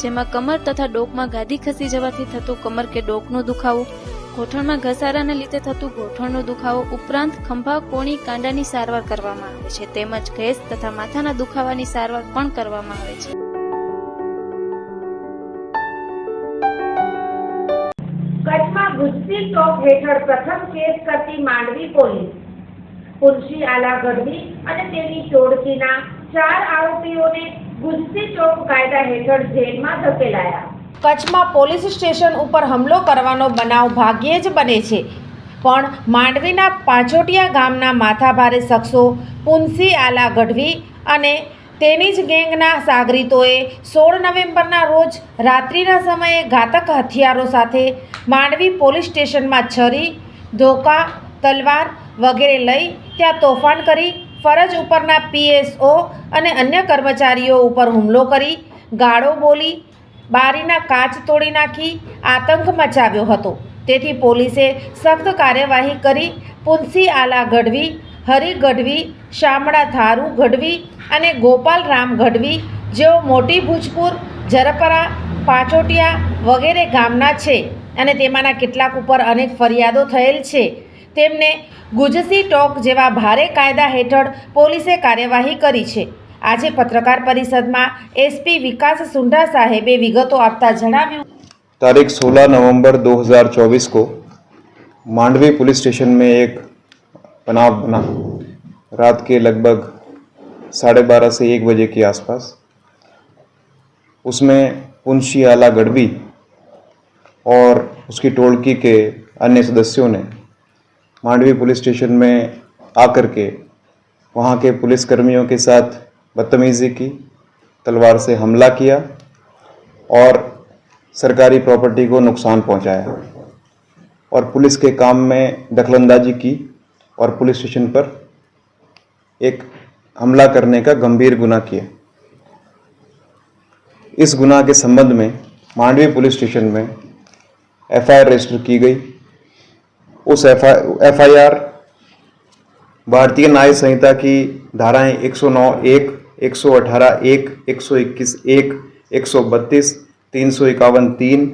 જેમાં કમર તથા ડોકમાં ગાદી ખસી જવાથી થતું કમર કે ડોકનો દુખાવો ગોઠણમાં ઘસારાને લીધે થતું ગોઠણનો દુખાવો ઉપરાંત ખંભા કોણી કાંડાની સારવાર કરવામાં આવે છે તેમજ ગેસ તથા માથાના દુખાવાની સારવાર પણ કરવામાં આવે છે કચ્છમાં ગુજસી ટોપ હેઠળ પ્રથમ કેસ કરતી માંડવી પોલીસ તુલસી આલા ગઢવી અને તેની ટોળકીના ચાર ગુજસી ચોક કાયદા હેઠળ જેલમાં ધકેલાયા કચ્છમાં પોલીસ સ્ટેશન ઉપર હમલો કરવાનો બનાવ ભાગ્યે જ બને છે પણ માંડવીના પાંચોટિયા ગામના માથાભારે શખ્સો પુનસી આલા ગઢવી અને તેની જ ગેંગના સાગરીતોએ સોળ નવેમ્બરના રોજ રાત્રિના સમયે ઘાતક હથિયારો સાથે માંડવી પોલીસ સ્ટેશનમાં છરી ધોકા તલવાર વગેરે લઈ ત્યાં તોફાન કરી ફરજ ઉપરના પીએસઓ અને અન્ય કર્મચારીઓ ઉપર હુમલો કરી ગાળો બોલી બારીના કાચ તોડી નાખી આતંક મચાવ્યો હતો તેથી પોલીસે સખ્ત કાર્યવાહી કરી પુનસી આલા ગઢવી હરી ગઢવી શામળા થારુ ગઢવી અને ગોપાલ રામ ગઢવી જેઓ મોટી ભુજપુર જરપરા પાચોટિયા વગેરે ગામના છે અને તેમાંના કેટલાક ઉપર અનેક ફરિયાદો થયેલ છે તેમણે ગુજસી ટક જેવા ભારે કાયદા હેઠળ પોલીસે કાર્યવાહી કરી છે આજે પત્રકાર પરિષદમાં એસપી વિકાસ સુંઢા સાહેબે વિગતો આપતા જણાવ્યું તારીખ 16 નવેમ્બર 2024 કો માંડવી પોલીસ સ્ટેશન મે એક પનાવ બના રાત કે લગભગ 12:30 થી 1 વાગે કે આસપાસ उसमे પુનશી આલા ગડબી ઓર ઉસકી ટોળકી કે અન્ય સદસ્યોને मांडवी पुलिस स्टेशन में आकर के वहाँ के पुलिस कर्मियों के साथ बदतमीज़ी की तलवार से हमला किया और सरकारी प्रॉपर्टी को नुकसान पहुँचाया और पुलिस के काम में दखलंदाजी की और पुलिस स्टेशन पर एक हमला करने का गंभीर गुना किया इस गुना के संबंध में मांडवी पुलिस स्टेशन में एफआईआर रजिस्टर की गई उस एफ आई आर भारतीय न्याय संहिता की धाराएं 109 एक 118 एक 121 एक 132 तीन सौ इक्यावन तीन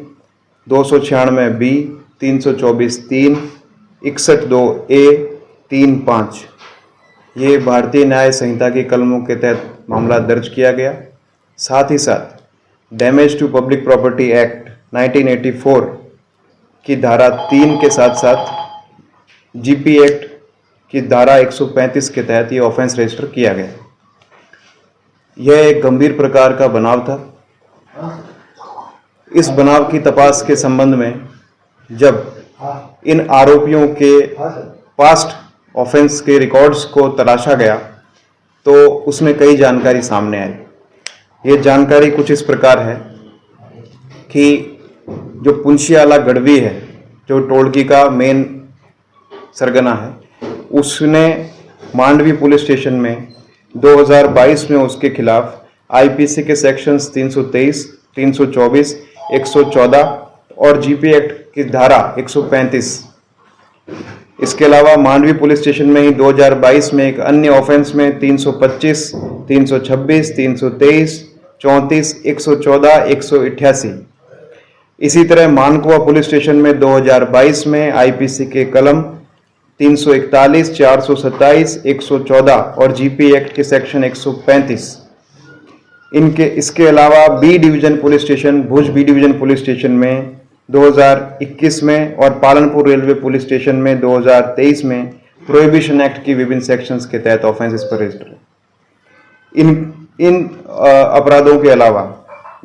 दो सौ छियानवे बी तीन सौ चौबीस तीन इकसठ दो ए तीन पाँच ये भारतीय न्याय संहिता की कलमों के तहत मामला दर्ज किया गया साथ ही साथ damage to public property act 1984 की धारा तीन के साथ साथ जीपी एक्ट की धारा 135 के तहत ये ऑफेंस रजिस्टर किया गया यह एक गंभीर प्रकार का बनाव था इस बनाव की तपास के संबंध में जब इन आरोपियों के पास्ट ऑफेंस के रिकॉर्ड्स को तलाशा गया तो उसमें कई जानकारी सामने आई ये जानकारी कुछ इस प्रकार है कि जो पुंशियाला गढ़वी है जो टोलकी का मेन सरगना है उसने मांडवी पुलिस स्टेशन में 2022 में उसके खिलाफ आईपीसी के सेक्शंस 323, 324, 114 और जीपी एक्ट की धारा 135 इसके अलावा मांडवी पुलिस स्टेशन में ही 2022 में एक अन्य ऑफेंस में 325, 326, 323, एक सौ अठासी इसी तरह मानकुआ पुलिस स्टेशन में 2022 में आईपीसी के कलम 341, और जीपी एक्ट के सेक्शन 135 इनके इसके अलावा B division police station Bhuj B division police station में 2021 में और पालनपुर रेलवे पुलिस स्टेशन में 2023 में प्रोहिबिशन एक्ट की विभिन्न सेक्शंस के तहत ऑफेंसेस पर रजिस्टर इन इन अपराधों के अलावा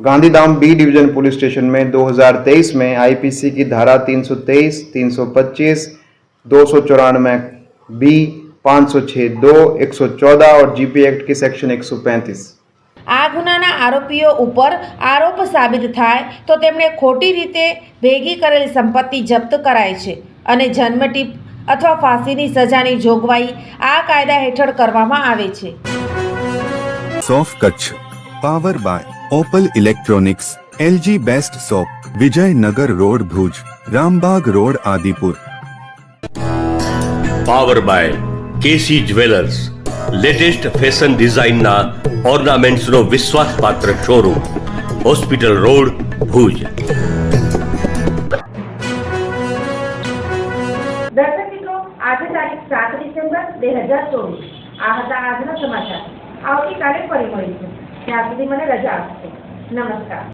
Gandhidham B division police station में 2023 में आईपीसी की धारा 323, 325 दो सौ चौरानवे बी पाँच सौ छः दो एक सौ चौदह और जीपी एक्ट के सेक्शन एक सौ पैंतीस આ ગુનાના આરોપીઓ ઉપર આરોપ સાબિત થાય તો તેમણે ખોટી રીતે ભેગી કરેલ સંપત્તિ જપ્ત કરાય છે અને જન્મટીપ અથવા ફાંસીની સજાની જોગવાઈ આ કાયદા હેઠળ કરવામાં આવે છે સોફ Kutch power by Opal electronics LG best સોફ Vijaynagar road Bhuj Rambag road Adipur power by KC jewellers latest fashion ડિઝાઇનના ઓર્નામેન્ટ્સનો વિશ્વાસપાત્ર શોરૂમ હોસ્પિટલ રોડ ભુજ આવતીકાલે ફરી મળીશું ત્યાં સુધી મને રજા આપશે નમસ્કાર